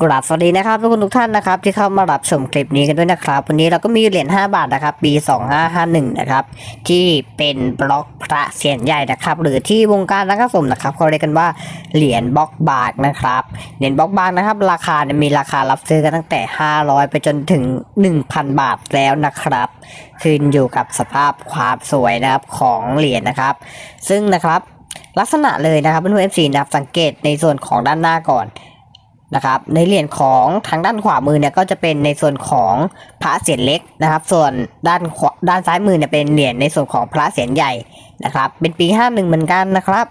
กราบสวัสดีนะครับทุกคนทุกท่านนะครับที่เข้ามารับชมคลิปนี้กันด้วยนะครับ วันนี้เราก็มีเหรียญ5บาทนะครับ ปี 2551 นะครับ ที่เป็นบล็อกพระเสียนใหญ่นะครับ หรือที่วงการนักสะสมนะครับเขาเรียกกันว่าเหรียญบล็อกบาทนะครับเหรียญบล็อกบาทนะครับ ราคาเนี่ยมีราคารับซื้อกันตั้งแต่ 500 ไปจนถึง 1,000 บาทแล้วนะครับขึ้นอยู่กับสภาพความสวยนะครับของเหรียญนะครับ ซึ่งนะครับลักษณะเลยนะครับเพื่อนๆ FC นะครับสังเกตในส่วนของด้านหน้าก่อน นะครับ ในเหรียญของทางด้านขวามือเนี่ยก็จะเป็นในส่วนของพระเศียรเล็กนะครับ ส่วนด้านด้านซ้ายมือเนี่ยเป็นเหรียญในส่วนของพระเศียรใหญ่นะครับ เป็นปีห้าหนึ่งเหมือนกันนะครับ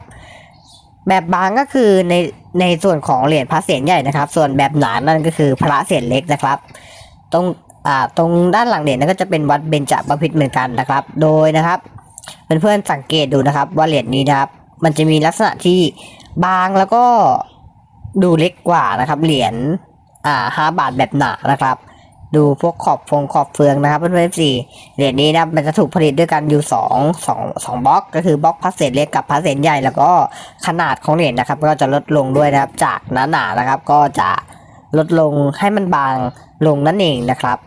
แบบบางก็คือในในส่วนของเหรียญพระเศียรใหญ่นะครับ ส่วนแบบหนานั่นก็คือพระเศียรเล็กนะครับ ตรงอ่าตรงด้านหลังเหรียญนั่นก็จะเป็นวัดเบญจบพิตรเหมือนกันนะครับ โดยนะครับเพื่อนๆสังเกตดูนะครับ ว่าเหรียญนี้นะครับ มันจะมีลักษณะที่บางแล้วก็ ดูเล็กกว่านะครับ เหรียญอ่าห้าบาทแบบหนานะครับ ดูพวกขอบฟงขอบเฟืองนะครับเพื่อนๆสี่เหรียญนี้นะครับมันจะถูกผลิตด้วยกันอยู่สองสองสองบล็อก ก็คือบล็อกพาสเศษเล็กกับพาสเศษใหญ่แล้วก็ขนาดของเหรียญนะครับ ก็จะลดลงด้วยนะครับ จากหนาหนาๆนะครับ ก็จะลดลงให้มันบางลงนั่นเองนะครับ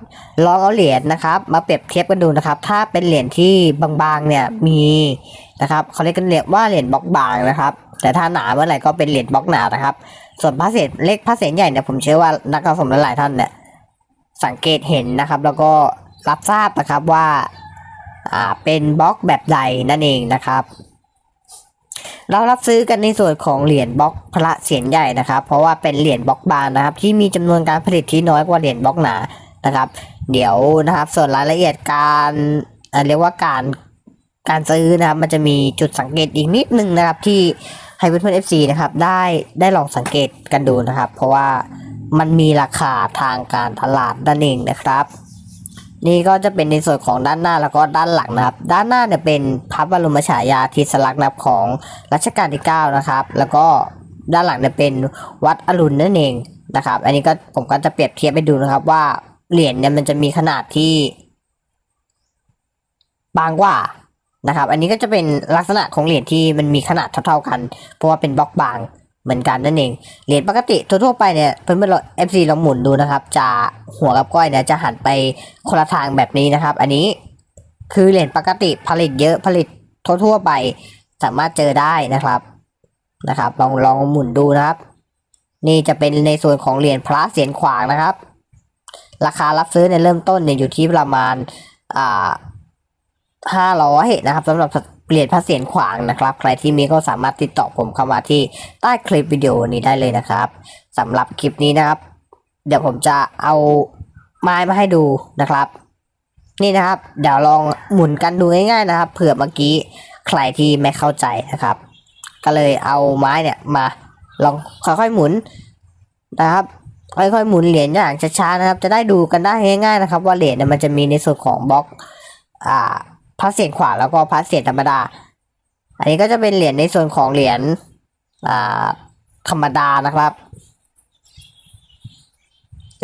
ลองเอาเหรียญนะครับ มาเปรียบเทียบกันดูนะครับ ถ้าเป็นเหรียญที่บางๆเนี่ยมีนะครับเขาเรียกกันเรียกว่าเหรียญบล็อกบางนะครับ แต่ถ้าหนาเมื่อไหร่ก็เป็นเหรียญบล็อกหนานะครับ ส่วนพาสเศษเล็กพาสเศษใหญ่เนี่ยผมเชื่อว่านักสะสมหลายๆท่านเนี่ยสังเกตเห็นนะครับ แล้วก็รับทราบนะครับว่าอ่าเป็นบล็อกแบบใดนั่นเองนะครับ เรารับซื้อกันในส่วนของเหรียญบล็อกพระเสียนใหญ่นะครับ เพราะว่าเป็นเหรียญบล็อกบางนะครับ ที่มีจำนวนการผลิตที่น้อยกว่าเหรียญบล็อกหนานะครับ เดี๋ยวนะครับ ส่วนรายละเอียดการเรียกว่าการการซื้อนะครับ มันจะมีจุดสังเกตอีกนิดนึงนะครับที่ ให้เพื่อนๆ FC นะครับได้ได้ลองสังเกตกันดูนะครับ เพราะว่ามันมีราคาทางการตลาดนั่นเองนะครับ นี่ก็จะเป็นในส่วนของด้านหน้าแล้วก็ด้านหลังนะครับ ด้านหน้าเนี่ยเป็นพระบรมฉายาธิสลักษณ์นับของรัชกาลที่9นะครับ แล้วก็ด้านหลังเนี่ยเป็นวัดอรุณนั่นเองนะครับ อันนี้ก็ผมก็จะเปรียบเทียบไปดูนะครับว่าเหรียญเนี่ยมันจะมีขนาดที่บางกว่า นะครับ อันนี้ก็จะเป็นลักษณะของเหรียญที่มันมีขนาดเท่าๆกัน เพราะว่าเป็นบล็อกบางเหมือนกันนั่นเอง เหรียญปกติทั่วๆไปเนี่ยเพื่อนๆเรา FC ลองหมุนดูนะครับ จะหัวกับก้อยเนี่ยจะหันไปคนละทางแบบนี้นะครับ อันนี้คือเหรียญปกติผลิตเยอะผลิตทั่วๆไป สามารถเจอได้นะครับนะครับ ลองลองหมุนดูนะครับ นี่จะเป็นในส่วนของเหรียญพระเสียนขวางนะครับ ราคารับซื้อในเริ่มต้นเนี่ยอยู่ที่ประมาณอ่า ห้าร้อยนะครับสำหรับเหรียญพระเสียนขวางนะครับ ใครที่มีก็สามารถติดต่อผมเข้ามาที่ใต้คลิปวิดีโอนี้ได้เลยนะครับสำหรับคลิปนี้นะครับ เดี๋ยวผมจะเอาไม้มาให้ดูนะครับ นี่นะครับ เดี๋ยวลองหมุนกันดูง่ายๆนะครับเผื่อเมื่อกี้ใครที่ไม่เข้าใจนะครับ ก็เลยเอาไม้เนี่ยมาลองค่อยๆหมุนนะครับค่อยๆหมุนเหรียญอย่างช้าๆนะครับ จะได้ดูกันได้ง่ายๆนะครับ ว่าเหรียญเนี่ยมันจะมีในส่วนของบล็อกอ่า พาสเศษขวาแล้วก็พาสเศษธรรมดา อันนี้ก็จะเป็นเหรียญในส่วนของเหรียญธรรมดานะครับ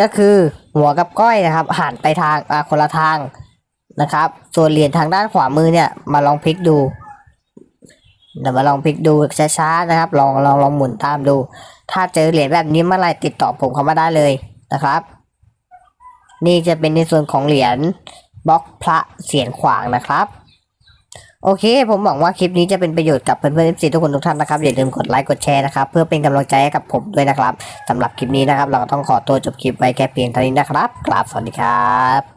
ก็คือหัวกับก้อยนะครับหันไปทางคนละทางนะครับ ส่วนเหรียญทางด้านขวามือเนี่ยมาลองพลิกดูเดี๋ยวมาลองพลิกดูช้าๆนะครับ ลองลองลองหมุนตามดู ถ้าเจอเหรียญแบบนี้เมื่อไรติดต่อผมเข้ามาได้เลยนะครับ นี่จะเป็นในส่วนของเหรียญ บล็อกพระเสียนขวางนะครับโอเค ผมหวังว่าคลิปนี้จะเป็นประโยชน์กับเพื่อนๆ FC ทุกคนทุกท่านนะครับ อย่าลืมกดไลค์กดแชร์นะครับเพื่อเป็นกำลังใจให้กับผมด้วยนะครับสำหรับคลิปนี้นะครับ เราก็ต้องขอตัวจบคลิปไว้แค่เพียงเท่านี้นะครับกราบสวัสดีครับ